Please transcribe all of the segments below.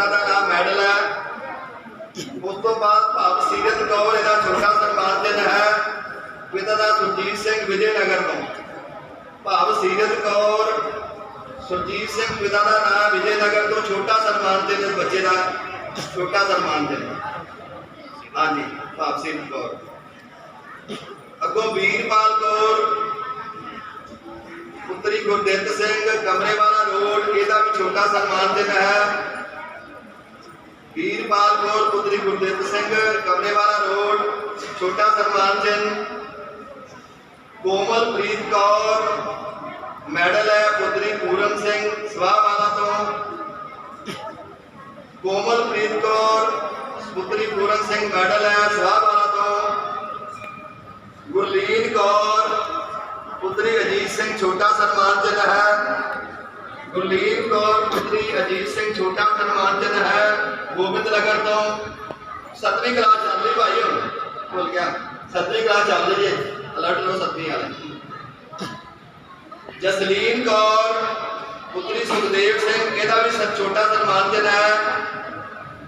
ਪਿਤਾ ਦਾ ਨਾਮ ਮੈਡਲ ਹੈ। ਉਸ ਤੋਂ ਬਾਅਦ ਭਾਵ ਸੀਰਤ ਕੌਰ ਇਹਦਾ ਛੋਟਾ ਸਨਮਾਨ ਚਿੰਨ੍ਹ ਹੈ। ਪਿਤਾ ਦਾ ਸੁਰਜੀਤ ਸਿੰਘ ਵਿਜੇ ਨਗਰ ਤੋਂ। ਭਾਵ ਸੀਰਤ ਕੌਰ ਸੁਰਜੀਤ ਸਿੰਘ ਪਿਤਾ ਦਾ ਨਾਮ ਵਿਜੇ ਨਗਰ ਤੋਂ ਛੋਟਾ ਸਨਮਾਨ ਚਿੰਨ੍ਹ ਬੱਚੇ ਦਾ ਛੋਟਾ ਸਨਮਾਨ ਚਿੰਨ੍ਹ ਹਾਂਜੀ, ਭਾਵ ਸੀਰਤ ਕੌਰ ਅੱਗੋਂ ਵੀਰਪਾਲ ਕੌਰ, ਪੁੱਤਰੀ ਗੁਰਦਿੱਤ ਸਿੰਘ, ਕਮਰੇਵਾਲਾ ਰੋਡ, ਇਹਦਾ ਵੀ ਛੋਟਾ ਸਨਮਾਨ ਦਿਨ ਹੈ। ਵੀਰਪਾਲ ਕੌਰ ਪੁੱਤਰੀ ਗੁਰਦਿੱਤ ਸਿੰਘ ਕਮਰੇਵਾਲਾ ਰੋਡ ਛੋਟਾ ਸਨਮਾਨ ਚਿੰਨ੍ਹ ਕੋਮਲਪ੍ਰੀਤ ਕੌਰ ਮੈਡਲ ਹੈ ਪੁੱਤਰੀ ਪੂਰਨ ਸਿੰਘ ਸਵਾਹਵਾਲਾ ਤੋਂ ਕੋਮਲਪ੍ਰੀਤ ਕੌਰ ਪੁੱਤਰੀ ਪੂਰਨ ਸਿੰਘ ਮੈਡਲ ਹੈ ਸਵਾਹਵਾਲਾ ਤੋਂ ਗੁਰਲੀਨ ਕੌਰ ਪੁੱਤਰੀ ਅਜੀਤ ਸਿੰਘ ਛੋਟਾ ਸਨਮਾਨ ਚਿੰਨ੍ਹ ਹੈ ਗੁਰਲੀਨ ਕੌਰ ਪੁੱਤਰੀ ਅਜੀਤ ਸਿੰਘ ਛੋਟਾ ਸਨਮਾਨ ਹੈ, ਗੋਬਿੰਦ ਨਗਰ ਤੋਂ। ਸੱਤਵੀਂ ਕਲਾਸ ਚੱਲ ਰਹੀ ਭਾਈ ਹੁਣ, ਭੁੱਲ ਗਿਆ। ਸੱਤਵੀਂ ਕਲਾਸ ਚੱਲ ਰਹੀ ਹੈ। ਅਲਰਟ ਰਹੋ ਸੱਤਵੀਂ ਵਾਲੇ। ਜਸਲੀਨ ਕੌਰ, ਪੁੱਤਰੀ ਸੁਖਦੇਵ ਸਿੰਘ, ਇਹਦਾ ਵੀ ਸ- ਛੋਟਾ ਸਨਮਾਨ ਚਿੰਨ੍ਹ ਹੈ।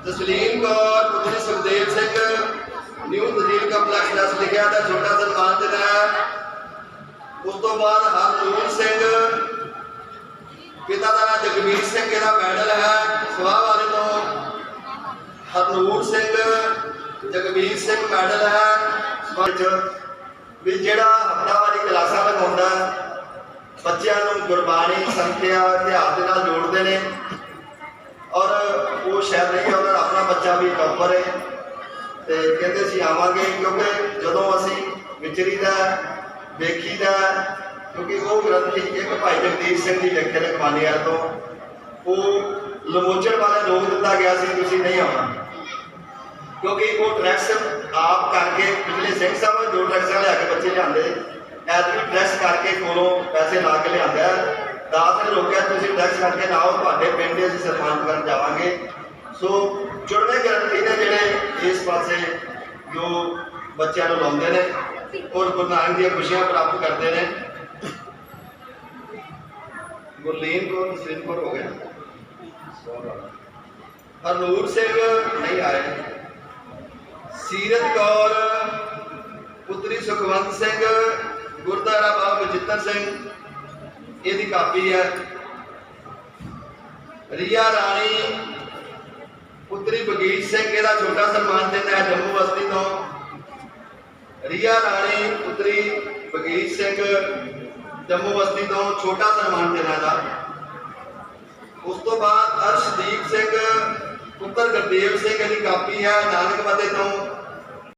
ਜਸਲੀਨ ਕੌਰ, ਪੁੱਤਰੀ ਸੁਖਦੇਵ ਸਿੰਘ ਨਿਊ ਤਹਿਸੀਲ ਕੰਪਲੈਕਸ ਦਸ ਲਿਖਿਆ ਦਾ ਛੋਟਾ ਸਨਮਾਨ ਚਿੰਨ੍ਹ ਹੈ। ਉਸ ਤੋਂ ਬਾਅਦ ਹਰਨੂਰ ਸਿੰਘ ਪਿਤਾ ਦਾ ਨਾਮ ਜਗਵੀਰ ਸਿੰਘ, ਇਹਦਾ ਮੈਡਲ ਹੈ। ਸਵਾਹ ਵਾਲੇ ਤੋਂ ਹਰਨੂਰ ਸਿੰਘ, ਜਗਵੀਰ ਸਿੰਘ ਮੈਡਲ ਹੈ। ਵਿੱਚ ਵੀ ਜਿਹੜਾ ਹਫਤਾਵਾਰੀ ਕਲਾਸਾਂ ਲਗਾਉਂਦਾ ਬੱਚਿਆਂ ਨੂੰ ਗੁਰਬਾਣੀ, ਸੰਖਿਆ, ਇਤਿਹਾਸ ਦੇ ਨਾਲ ਜੋੜਦੇ ਨੇ। ਔਰ ਉਹ ਸ਼ਾਇਦ ਨਹੀਂ ਉਹਨਾਂ ਆਪਣਾ ਬੱਚਾ ਵੀ ਟੌਪਰ ਹੈ। ਤੇ ਕਹਿੰਦੇ ਸੀ ਆਵਾਂਗੇ, ਕਿਉਂਕਿ ਜਦੋਂ ਅਸੀਂ ਵਿਚਰੀਦਾ, ਵੇਖੀਦਾ ਕਿਉਂਕਿ ਉਹ ਗ੍ਰੰਥੀ ਇੱਕ ਭਾਈ ਜਗਦੀਪ ਸਿੰਘ ਜੀ ਲਿਖੇ ਨੇ ਕਮਾਨੀਆਂ ਤੋਂ ਉਹ ਲਮੋਚਣ ਵਾਲੇ ਰੋਕ ਦਿੱਤਾ ਗਿਆ ਸੀ, ਤੁਸੀਂ ਨਹੀਂ ਆਉਣਾ। ਕਿਉਂਕਿ ਉਹ ਟਰੈਕਸ ਆਪ ਕਰਕੇ ਪਿਛਲੇ ਸਿੰਘ ਸਾਹਿਬ ਜੋ ਟਰੈਕਸ ਲਿਆ ਕੇ ਬੱਚੇ ਲਿਆਂਦੇ, ਐਤਕੀ ਟਰੈਕਸ ਕਰਕੇ ਕੋਲੋਂ ਪੈਸੇ ਲਾ ਕੇ ਲਿਆਂਦਾ ਦਾਸ ਨੇ ਰੋਕਿਆ, ਤੁਸੀਂ ਟਰੈਕਸ ਕਰਕੇ ਨਾ ਆਓ, ਤੁਹਾਡੇ ਪਿੰਡ ਦੇ ਅਸੀਂ ਸਨਮਾਨ ਕਰਨ ਜਾਵਾਂਗੇ। ਸੋ ਚੁਣਵੇਂ ਗ੍ਰੰਥੀ ਨੇ ਜਿਹੜੇ ਇਸ ਪਾਸੇ ਜੋ ਬੱਚਿਆਂ ਨੂੰ ਲਾਉਂਦੇ ਨੇ, ਔਰ ਗੁਰੂ ਨਾਨਕ ਦੀਆਂ ਖੁਸ਼ੀਆਂ ਪ੍ਰਾਪਤ ਕਰਦੇ ਨੇ। ਗੁਰਲੀਨ ਕੌਰ ਤਸਲੀਮ ਹੋ ਗਿਆ ਹਰਨੂਰ ਸਿੰਘ ਨਹੀਂ ਆਏ ਸੀਰਤ ਕੌਰ ਪੁੱਤਰੀ ਸੁਖਵੰਤ ਸਿੰਘ ਗੁਰਦਾਰਾ ਬਾਬਾ ਬਜਿੱਤਰ ਸਿੰਘ ਇਹਦੀ ਕਾਪੀ ਹੈ ਰੀਆ ਰਾਣੀ ਪੁੱਤਰੀ ਬਗੀਰ ਸਿੰਘ ਇਹਦਾ ਛੋਟਾ ਸਨਮਾਨ ਦਿੰਦਾ ਹੈ ਜੰਮੂ ਬਸਤੀ ਤੋਂ ਰੀਆ ਰਾਣੀ ਪੁੱਤਰੀ ਬਗੀਰ ਸਿੰਘ ਜੰਮੂ ਬਸਤੀ ਤੋਂ ਛੋਟਾ ਸਨਮਾਨ ਦੇਣਾ ਦਾ। ਉਸ ਤੋਂ ਬਾਅਦ ਅਰਸ਼ਦੀਪ ਸਿੰਘ, ਪੁੱਤਰ ਗੁਰਦੇਵ ਸਿੰਘ ਦੀ ਕਾਪੀ ਹੈ ਨਾਨਕ ਮਤੇ ਤੋਂ